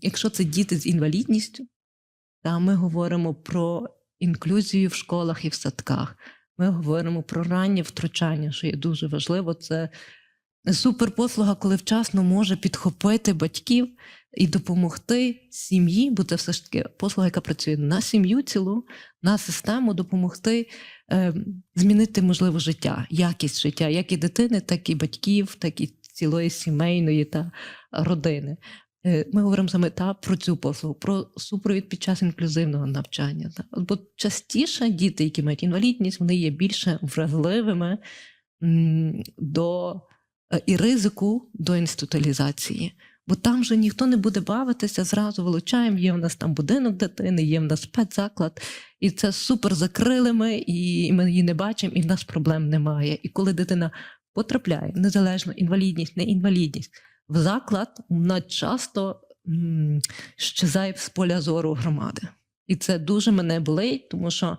Якщо це діти з інвалідністю, та ми говоримо про інклюзію в школах і в садках. Ми говоримо про раннє втручання, що є дуже важливо. Це суперпослуга, коли вчасно може підхопити батьків і допомогти сім'ї, бо це все ж таки послуга, яка працює на сім'ю цілу, на систему, допомогти е, змінити можливо життя, якість життя, як і дитини, так і батьків, так і цілої сімейної та родини. Е, Ми говоримо саме та про цю послугу, про супровід під час інклюзивного навчання. Та. Бо частіше діти, які мають інвалідність, вони є більше вразливими до е, і ризику до інституалізації. Бо там же ніхто не буде бавитися, зразу вилучаємо, є в нас там будинок дитини, є в нас спецзаклад, і це супер закрили ми, і ми її не бачимо, і в нас проблем немає. І коли дитина потрапляє, незалежно інвалідність, не інвалідність, в заклад, вона часто м, щезає з поля зору громади. І це дуже мене болить, тому що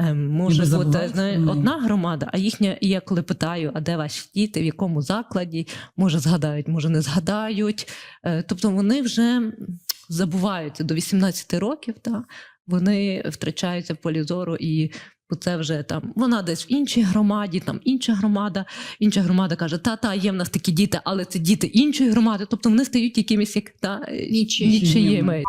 ем, може бути знає, одна громада, а їхня, і я коли питаю, а де ваші діти, в якому закладі, може згадають, може не згадають. Е, тобто вони вже забуваються до 18 років, та, вони втрачаються в полі зору і. Бо це вже там вона десь в іншій громаді, там інша громада, інша громада каже: та та є в нас такі діти, але це діти іншої громади. Тобто вони стають якимись як та Нічиїми.